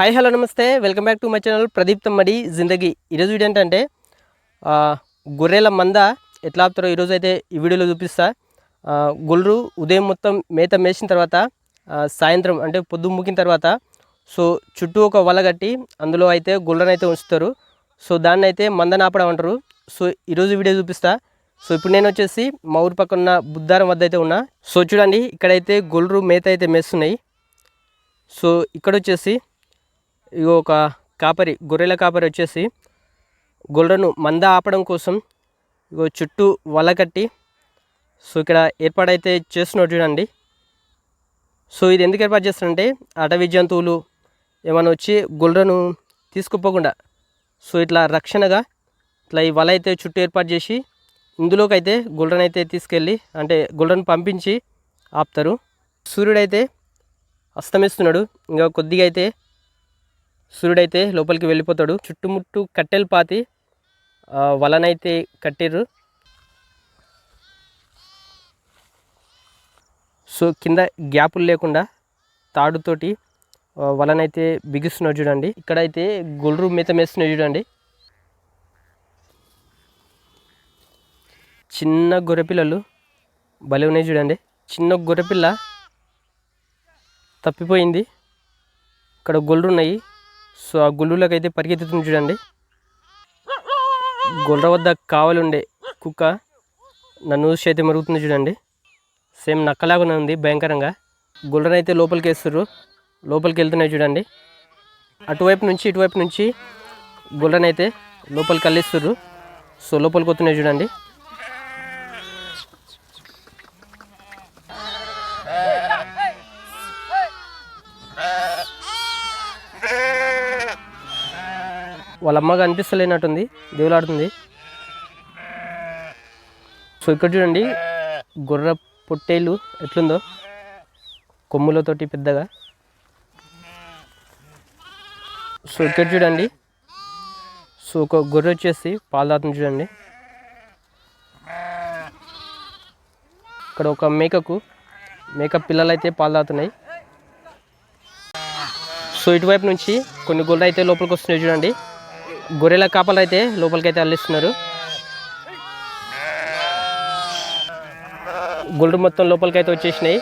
Hi hello namaste. Welcome back to my channel Pradeep Tammadi Zindagi. ఈరోజు video ఏంటంటే గొర్రెల మంద ఎట్లా ఆపుతారో ఈరోజు అయితే ఈ వీడియోలో చూపిస్తా. గొర్రు ఉదయం మొత్తం మేత మేసిన తర్వాత సాయంత్రం అంటే పొద్దు ముగిన తర్వాత సో చుట్టూ ఒక వల కట్టి అందులో అయితే గొర్రెలను అయితే ఉంచుతారు. సో దాన్ని అయితే మందన ఆపడం అంటారు. సో ఈరోజు వీడియో చూపిస్తా. సో ఇప్పుడు నేను వచ్చేసి మా ఊరి పక్కన ఉన్న బుద్ధారం వద్ద అయితే ఉన్నా. సో చూడండి ఇక్కడైతే గొర్రు మేత అయితే మేస్తున్నాయి. సో ఇక్కడ వచ్చేసి ఇగో ఒక కాపరి గొర్రెల కాపరి వచ్చేసి గొర్రెను మంద ఆపడం కోసం ఇగో చుట్టూ వల కట్టి సో ఇక్కడ ఏర్పాటైతే చేస్తున్నాడు చూడండి. సో ఇది ఎందుకు ఏర్పాటు చేస్తారంటే అటవీ జంతువులు ఏమైనా వచ్చి గొర్రెను తీసుకుపోకుండా సో ఇట్లా రక్షణగా ఇట్లా ఈ వల అయితే చుట్టూ ఏర్పాటు చేసి ఇందులోకి అయితే గొర్రెను అయితే తీసుకెళ్ళి అంటే గొర్రెను పంపించి ఆపుతారు. సూర్యుడైతే అస్తమిస్తున్నాడు. ఇంకా కొద్దిగా అయితే సూర్యుడైతే లోపలికి వెళ్ళిపోతాడు. చుట్టుముట్టు కట్టెలు పాతి వలనైతే కట్టిర్రు. సో కింద గ్యాపులు లేకుండా తాడుతోటి వలనైతే బిగిస్తున్నాడు చూడండి. ఇక్కడైతే గొల్లు మిత మేస్తున్నాడు చూడండి. చిన్న గొర్రెపిల్లలు భలే ఉన్నాయి చూడండి. చిన్న గొర్రెపిల్ల తప్పిపోయింది. ఇక్కడ గొల్లు ఉన్నాయి సో ఆ గుళ్ళులోకి అయితే పరిగెత్తుతుంది చూడండి. గుండ్ర వద్ద కావలి కుక్క నన్ను చూసి అయితే మరుగుతుంది చూడండి. సేమ్ నక్కలాగానే ఉంది భయంకరంగా. గుళ్ళనైతే అయితే లోపలికి వేస్తారు లోపలికి వెళ్తున్నాయి చూడండి. అటువైపు నుంచి ఇటువైపు నుంచి గుళ్ళనైతే అయితే లోపలికి అల్లిస్తుర్రు. సో లోపలికి వస్తున్నాయి చూడండి. వాళ్ళ అమ్మగా అనిపిస్తలేనట్టుంది దేవులాడుతుంది. సో ఇక్కడ చూడండి గొర్రె పొట్టేలు ఎట్లుందో కొమ్ములతోటి పెద్దగా. సో ఇక్కడ చూడండి సో ఒక గొర్రె వచ్చేసి పాలు చూడండి. ఇక్కడ ఒక మేకకు మేక పిల్లలు అయితే పాలు తాగుతున్నాయి. సో ఇటువైపు నుంచి కొన్ని గొర్రెలు అయితే లోపలికి వస్తున్నాయి చూడండి. గొర్రెల కాపలు అయితే లోపలికి అయితే అల్లిస్తున్నారు. గొర్రెలు మొత్తం లోపలికి అయితే వచ్చేసినాయి.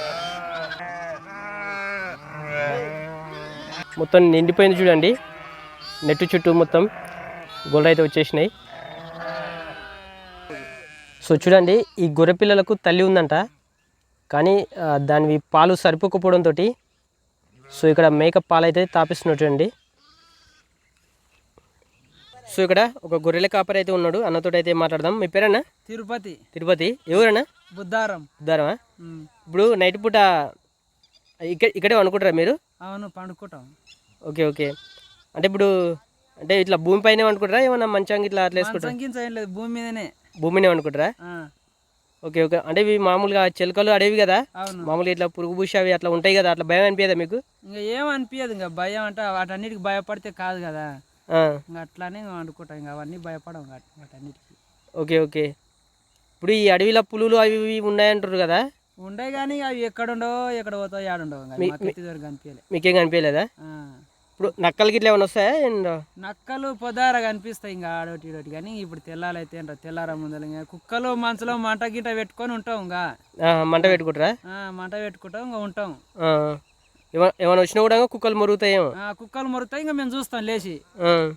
మొత్తం నిండిపోయింది చూడండి. నెట్టు చుట్టూ మొత్తం గొర్రెలు అయితే వచ్చేసినాయి. సో చూడండి ఈ గొర్రె పిల్లలకు తల్లి ఉందంట. కానీ దానివి పాలు సరిపోకపోవడంతో సో ఇక్కడ మేకప్ పాలు అయితే తాపిస్తున్నట్టు చూడండి. సో ఇక్కడ ఒక గొర్రెల కాపరి అయితే ఉన్నాడు. అన్నతోటి అయితే మాట్లాడదాం. మీ పేరన్నా? తిరుపతి. తిరుపతి. ఎవరన్నా? బుద్ధారం. ఉమ్. ఇప్పుడు నైట్ పూట ఇక్కడ ఇక్కడే అనుకుంటారా మీరు? అవును పండుకుంటాం. Okay okay. అంటే ఇప్పుడు అంటే ఇట్లా భూమి పైన అనుకుంటారా ఏమన్నా మంచంగా ఇట్లా అట్లా వేసుకుంటారా? ఏం లేదు భూమి మీదనే. భూమినే అనుకుంటారా ఓకే ఓకే. అంటే ఇవి మామూలుగా చిలకలు అడవి కదా? మామూలుగా ఇట్లా పురుగు పూసి అవి అట్లా ఉంటాయి కదా? అట్లా భయం అనిపించదా మీకు? ఇంకా ఏం అనిపించదు ఇంకా భయం అంటే వాటన్నిటికి భయపడితే కాదు కదా. అట్లానే వండుకుంటాం. ఇంకా అవన్నీ భయపడం వాటి- వాటన్నిటికి. Okay okay. ఇప్పుడు ఈ అడవిలో పులులు అవి ఇవి ఉన్నాయంటారు కదా? ఉండే కానీ అవి ఎక్కడ ఉండవో ఎక్కడ పోతావు ఏడుండవు వరకు కనిపించలే మీకేం కనిపించలేదా. ఇప్పుడు నక్కలకి ఇట్లా ఏమైనా వస్తాయా ఏంటో? నక్కలు పొదార కనిపిస్తాయి ఇంకా ఆడోటి ఈడోటి కానీ ఇప్పుడు తెల్లాలైతే ఏంటో తెల్లార ముందర ఇంకా కుక్కలు మనసులో మంట గిట్ట పెట్టుకొని ఉంటాం ఇంకా. మంట పెట్టుకుంటారా? మంట పెట్టుకుంటాం ఇంకా ఉంటాం. ఏమైనా వచ్చినా కూడా కుక్కలు మరుగుతాయేమో. ఆ, కుక్కలు మొరుతాయి ఇంకా మేము చూస్తాం లేచి. ఆ,